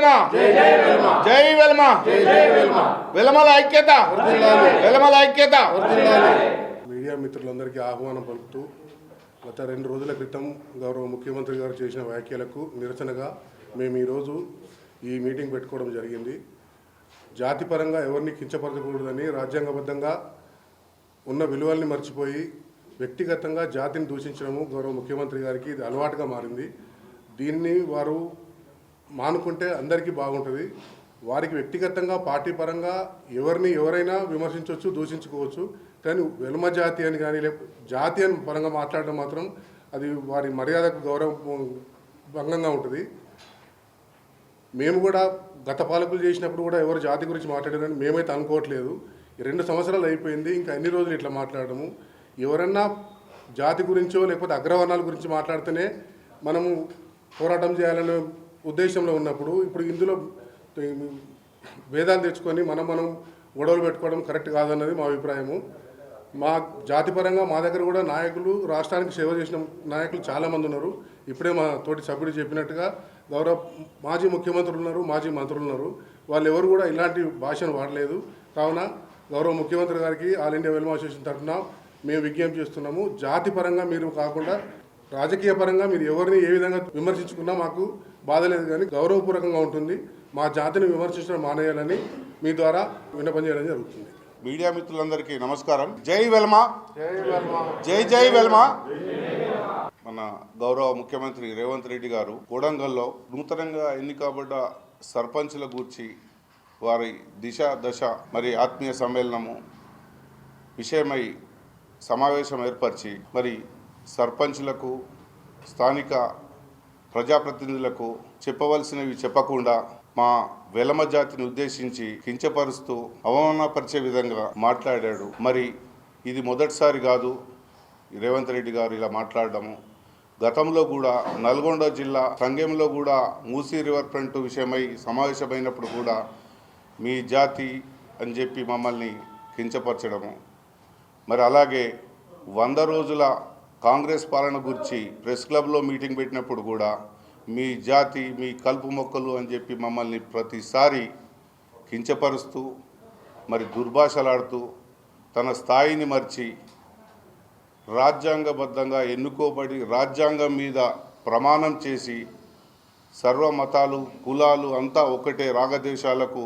వెలమ? జై వెలమ. వెలమల ఐక్యత. వెలమల ఐక్యత. మీడియా మిత్రులందరికీ ఆహ్వానం పలుకుతూ గత రెండు రోజుల క్రితం గౌరవ ముఖ్యమంత్రి గారు చేసిన వ్యాఖ్యలకు నిరసనగా మేము ఈరోజు ఈ మీటింగ్ పెట్టుకోవడం జరిగింది. జాతిపరంగా ఎవరిని కించపరచకూడదని రాజ్యాంగబద్ధంగా ఉన్న విలువల్ని మర్చిపోయి వ్యక్తిగతంగా జాతిని దూషించడము గౌరవ ముఖ్యమంత్రి గారికి ఇది అలవాటుగా మారింది. దీన్ని వారు మానుకుంటే అందరికీ బాగుంటుంది. వారికి వ్యక్తిగతంగా పార్టీ పరంగా ఎవరిని ఎవరైనా విమర్శించవచ్చు దూషించుకోవచ్చు. కానీ వెలుమ జాతి అని కానీ లేకపోతే జాతి అని పరంగా మాట్లాడడం మాత్రం అది వారి మర్యాదకు గౌరవ భంగంగా ఉంటుంది. మేము కూడా గత పాలకులు చేసినప్పుడు కూడా ఎవరు జాతి గురించి మాట్లాడారని మేమైతే అనుకోవట్లేదు. ఈ రెండు సంవత్సరాలు అయిపోయింది ఇంకా ఎన్ని రోజులు ఇట్లా మాట్లాడము? ఎవరన్నా జాతి గురించో లేకపోతే అగ్రవర్ణాల గురించి మాట్లాడితేనే మనము పోరాటం చేయాలనే ఉద్దేశంలో ఉన్నప్పుడు ఇప్పుడు ఇందులో భేదాలు తెచ్చుకొని మనం మనం గొడవలు పెట్టుకోవడం కరెక్ట్ కాదన్నది మా అభిప్రాయము. మా జాతిపరంగా మా దగ్గర కూడా నాయకులు రాష్ట్రానికి సేవ చేసిన నాయకులు చాలామంది ఉన్నారు. ఇప్పుడే మా తోటి సభ్యుడు చెప్పినట్టుగా గౌరవ మాజీ ముఖ్యమంత్రులు ఉన్నారు మాజీ మంత్రులు ఉన్నారు. వాళ్ళు ఎవరు కూడా ఇలాంటి భాషను వాడలేదు. కావున గౌరవ ముఖ్యమంత్రి గారికి ఆల్ ఇండియా వెల్మ అసోసియేషన్ తరఫున మేము విజ్ఞప్తి చేస్తున్నాము. జాతిపరంగా మీరు కాకుండా రాజకీయ పరంగా మీరు ఎవరిని ఏ విధంగా విమర్శించుకున్నా మాకు బాధ లేదు కానీ గౌరవపూర్వకంగా ఉంటుంది. మా జాతిని విమర్శించడం మానేయాలని మీ ద్వారా విన్నపం చేయడం జరుగుతుంది. మీడియా మిత్రులందరికీ నమస్కారం. జై వెల్మ. జై జై వెల్మ. మన గౌరవ ముఖ్యమంత్రి రేవంత్ రెడ్డి గారు కోడంగల్లో నూతనంగా ఎన్నికబడ్డ సర్పంచుల గూర్చి వారి దిశ దశ మరి ఆత్మీయ సమ్మేళనము విషయమై సమావేశం ఏర్పరిచి మరి సర్పంచులకు స్థానిక ప్రజాప్రతినిధులకు చెప్పవలసినవి చెప్పకుండా మా వెలమ జాతిని ఉద్దేశించి కించపరుస్తూ అవమానపరిచే విధంగా మాట్లాడాడు. మరి ఇది మొదటిసారి కాదు. రేవంత్ రెడ్డి గారు ఇలా మాట్లాడడము. గతంలో కూడా నల్గొండ జిల్లా సంగంలో కూడా మూసీ రివర్ ఫ్రంట్ విషయమై సమావేశమైనప్పుడు కూడా మీ జాతి అని చెప్పి మమ్మల్ని కించపరచడము. మరి అలాగే వంద రోజుల కాంగ్రెస్ పాలన గురించి ప్రెస్ క్లబ్లో మీటింగ్ పెట్టినప్పుడు కూడా మీ జాతి మీ కలుపు మొక్కలు అని చెప్పి మమ్మల్ని ప్రతిసారి కించపరుస్తూ మరి దుర్భాషలాడుతూ తన స్థాయిని మర్చి రాజ్యాంగబద్ధంగా ఎన్నుకోబడి రాజ్యాంగం మీద ప్రమాణం చేసి సర్వ మతాలు కులాలు అంతా ఒకటే రాగదేశాలకు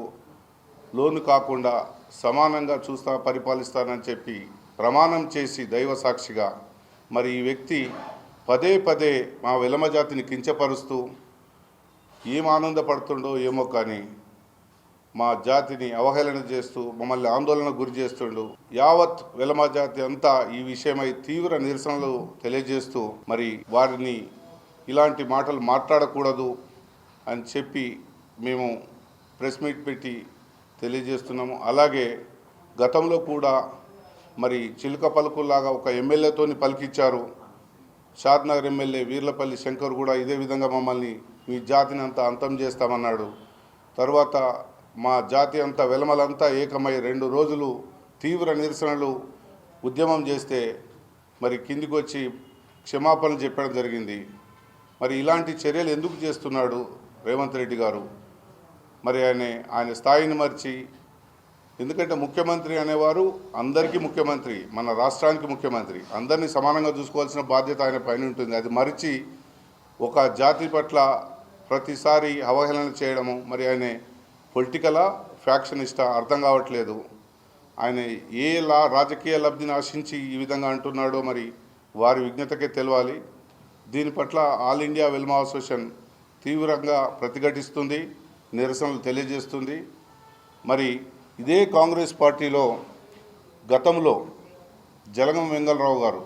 లోను కాకుండా సమానంగా చూస్తా పరిపాలిస్తానని చెప్పి ప్రమాణం చేసి దైవ సాక్షిగా మరి ఈ వ్యక్తి పదే పదే మా వెలమ జాతిని కించపరుస్తూ ఏం ఆనందపడుతుండో ఏమో కానీ మా జాతిని అవహేళన చేస్తూ మమ్మల్ని ఆందోళన గురి చేస్తుండు. యావత్ వెలమ జాతి అంతా ఈ విషయమై తీవ్ర నిరసనలు తెలియజేస్తూ మరి వారిని ఇలాంటి మాటలు మాట్లాడకూడదు అని చెప్పి మేము ప్రెస్ మీట్ పెట్టి తెలియజేస్తున్నాము. అలాగే గతంలో కూడా మరి చిలుక పలుకుల్లాగా ఒక ఎమ్మెల్యేతోని పలికిచ్చారు. షాద్నగర్ ఎమ్మెల్యే వీర్లపల్లి శంకర్ కూడా ఇదే విధంగా మమ్మల్ని మీ జాతిని అంతా అంతం చేస్తామన్నాడు. తర్వాత మా జాతి అంతా వెలమలంతా ఏకమై రెండు రోజులు తీవ్ర నిరసనలు ఉద్యమం చేస్తే మరి కిందికి వచ్చి క్షమాపణలు చెప్పడం జరిగింది. మరి ఇలాంటి చర్యలు ఎందుకు చేస్తున్నాడు రేవంత్ రెడ్డి గారు? మరి ఆయన ఆయన స్థాయిని మర్చి ఎందుకంటే ముఖ్యమంత్రి అనేవారు అందరికీ ముఖ్యమంత్రి మన రాష్ట్రానికి ముఖ్యమంత్రి. అందరినీ సమానంగా చూసుకోవాల్సిన బాధ్యత ఆయన పైన ఉంటుంది. అది మరిచి ఒక జాతి పట్ల ప్రతిసారి అవహేళన చేయడము మరి ఆయన పొలిటికలా ఫ్యాక్షనిస్టా అర్థం కావట్లేదు. ఆయన ఏ లా రాజకీయ లబ్ధిని ఆశించి ఈ విధంగా అంటున్నాడో మరి వారి విజ్ఞతకే తెలవాలి. దీని పట్ల ఆల్ ఇండియా వెల్మా అసోసియేషన్ తీవ్రంగా ప్రతిఘటిస్తుంది నిరసనలు తెలియజేస్తుంది. మరి ఇదే కాంగ్రెస్ పార్టీలో గతంలో జలగం వెంగళరావు గారు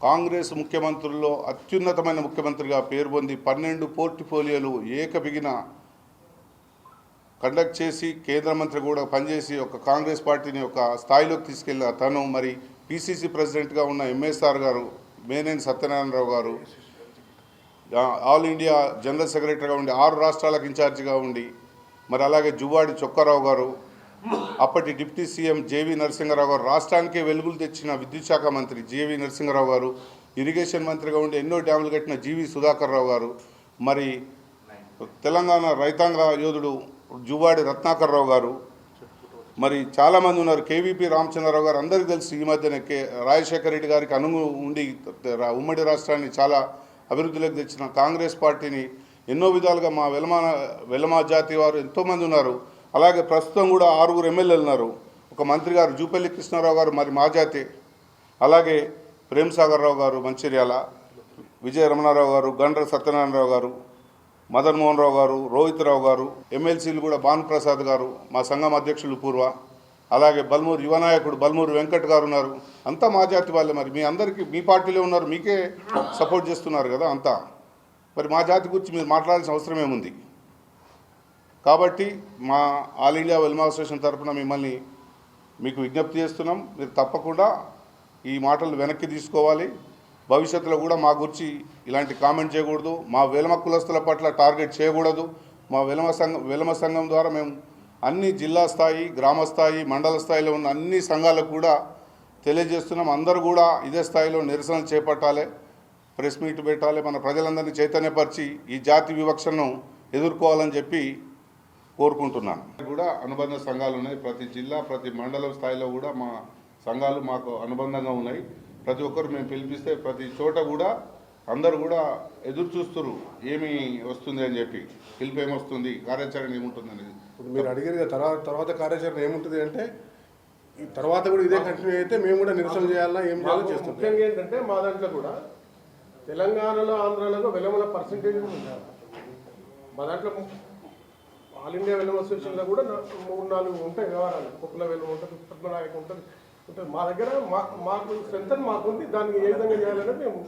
కాంగ్రెస్ ముఖ్యమంత్రుల్లో అత్యున్నతమైన ముఖ్యమంత్రిగా పేరు పొంది పన్నెండు పోర్టిఫోలియోలు ఏకబిగిన కండక్ట్ చేసి కేంద్ర మంత్రి కూడా పనిచేసి ఒక కాంగ్రెస్ పార్టీని ఒక స్థాయిలోకి తీసుకెళ్ళిన తను మరి పిసిసి ప్రెసిడెంట్గా ఉన్న ఎంఎస్ఆర్ గారు మేనేని సత్యనారాయణరావు గారు ఆల్ ఇండియా జనరల్ సెక్రటరీగా ఉండి ఆరు రాష్ట్రాలకు ఇన్ఛార్జిగా ఉండి మరి అలాగే జువ్వాడి చొక్కారావు గారు అప్పటి డిప్యూటీ సీఎం జేవి నరసింహరావు గారు రాష్ట్రానికే వెలుగులు తెచ్చిన విద్యుత్ శాఖ మంత్రి జేవి నరసింహరావు గారు ఇరిగేషన్ మంత్రిగా ఉండి ఎన్నో డ్యాములు కట్టిన జీవి సుధాకర్ రావు గారు మరి తెలంగాణ రైతాంగ యోధుడు జువాడి రత్నాకర్రావు గారు మరి చాలామంది ఉన్నారు. కేవీపీ రామచంద్రరావు గారు అందరికీ తెలుసు ఈ మధ్యన కే రాజశేఖర రెడ్డి గారికి అనుగు ఉండి రా- ఉమ్మడి రాష్ట్రాన్ని చాలా అభివృద్ధిలోకి తెచ్చిన కాంగ్రెస్ పార్టీని ఎన్నో విధాలుగా మా వెలమా వెలమా జాతి వారు ఎంతోమంది ఉన్నారు. అలాగే ప్రస్తుతం కూడా ఆరుగురు ఎమ్మెల్యేలు ఉన్నారు. ఒక మంత్రి గారు జూపల్లి కృష్ణారావు గారు మరి మా జాతి. అలాగే ప్రేమ్ సాగర్ రావు గారు మంచిర్యాల విజయ రమణారావు గారు గండ్ర సత్యనారాయణరావు గారు మదన్ మోహన్ రావు గారు రోహిత్ రావు గారు ఎమ్మెల్సీలు కూడా భానుప్రసాద్ గారు మా సంఘం అధ్యక్షులు పూర్వ. అలాగే బల్మూరు యువనాయకుడు బల్మూరు వెంకట్ గారు ఉన్నారు. అంతా మా జాతి వాళ్ళే మరి. మీ అందరికీ మీ పార్టీలో ఉన్నారు మీకే సపోర్ట్ చేస్తున్నారు కదా అంతా. మరి మా జాతి గురించి మీరు మాట్లాడాల్సిన అవసరం ఏముంది? కాబట్టి మా ఆల్ ఇండియా వెల్మా అసోసియేషన్ తరఫున మిమ్మల్ని మీకు విజ్ఞప్తి చేస్తున్నాం. మీరు తప్పకుండా ఈ మాటలు వెనక్కి తీసుకోవాలి. భవిష్యత్తులో కూడా మా గురించి ఇలాంటి కామెంట్ చేయకూడదు. మా వెలమ కులస్తుల పట్ల టార్గెట్ చేయకూడదు. మా వెలమ సంఘం వెలమ సంఘం ద్వారా మేము అన్ని జిల్లా స్థాయి గ్రామ స్థాయి మండల స్థాయిలో ఉన్న అన్ని సంఘాలకు కూడా తెలియజేస్తున్నాం. అందరూ కూడా ఇదే స్థాయిలో నిరసనలు చేపట్టాలి. ప్రెస్ మీట్ పెట్టాలి మన ప్రజలందరినీ చైతన్యపరిచి ఈ జాతి వివక్షను ఎదుర్కోవాలని చెప్పి కోరుకుంటున్నాను. కూడా అనుబంధ సంఘాలు ఉన్నాయి. ప్రతి జిల్లా ప్రతి మండలం స్థాయిలో కూడా మా సంఘాలు మాకు అనుబంధంగా ఉన్నాయి. ప్రతి ఒక్కరు మేము పిలిపిస్తే ప్రతి చోట కూడా అందరూ కూడా ఎదురు చూస్తున్నారు ఏమి వస్తుంది అని చెప్పి. పిలుపు ఏమొస్తుంది కార్యాచరణ ఏముంటుంది అనేది ఇప్పుడు మీరు అడిగారు కదా తర్వాత తర్వాత కార్యాచరణ ఏముంటుంది అంటే ఈ తర్వాత కూడా ఇదే కంటిన్యూ అయితే మేము కూడా నిరసన చేయాలన్నా ఏం చేయాలో చేస్తాం. ముఖ్యంగా ఏంటంటే మా దాంట్లో కూడా తెలంగాణలో ఆంధ్రాలో వెలమల పర్సంటేజ్ కూడా మా దాంట్లో ఆల్ ఇండియా వెలమ అసోసియేషన్లో కూడా మూడు నాలుగు ఉంటాయి వ్యవహారాలు. కుక్కల వెలమ ఉంటుంది పద్మనాయక ఉంటుంది ఉంటుంది. మా దగ్గర మా మాకు స్ట్రెంత్ మాకు ఉంది. దాన్ని ఏ విధంగా చేయాలని మేము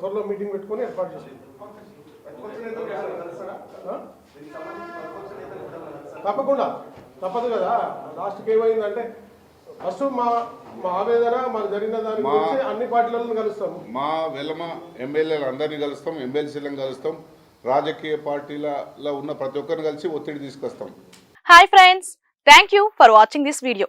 త్వరలో మీటింగ్ పెట్టుకొని ఏర్పాటు చేసుకుంటాం తప్పకుండా. తప్పదు కదా. లాస్ట్కి ఏమైందంటే ఫస్ట్ మా మా ఆవేదన మాకు జరిగిన దాని గురించి అన్ని పార్టీలను కలుస్తాము. మా వెలమ ఎమ్మెల్యేలు అందరినీ కలుస్తాం ఎమ్మెల్సీలను కలుస్తాం రాజకీయ పార్టీలలో ఉన్న ప్రతి ఒక్కరిని కలిసి ఒత్తిడి తీసుకొస్తాం. Hi friends thank you for watching this video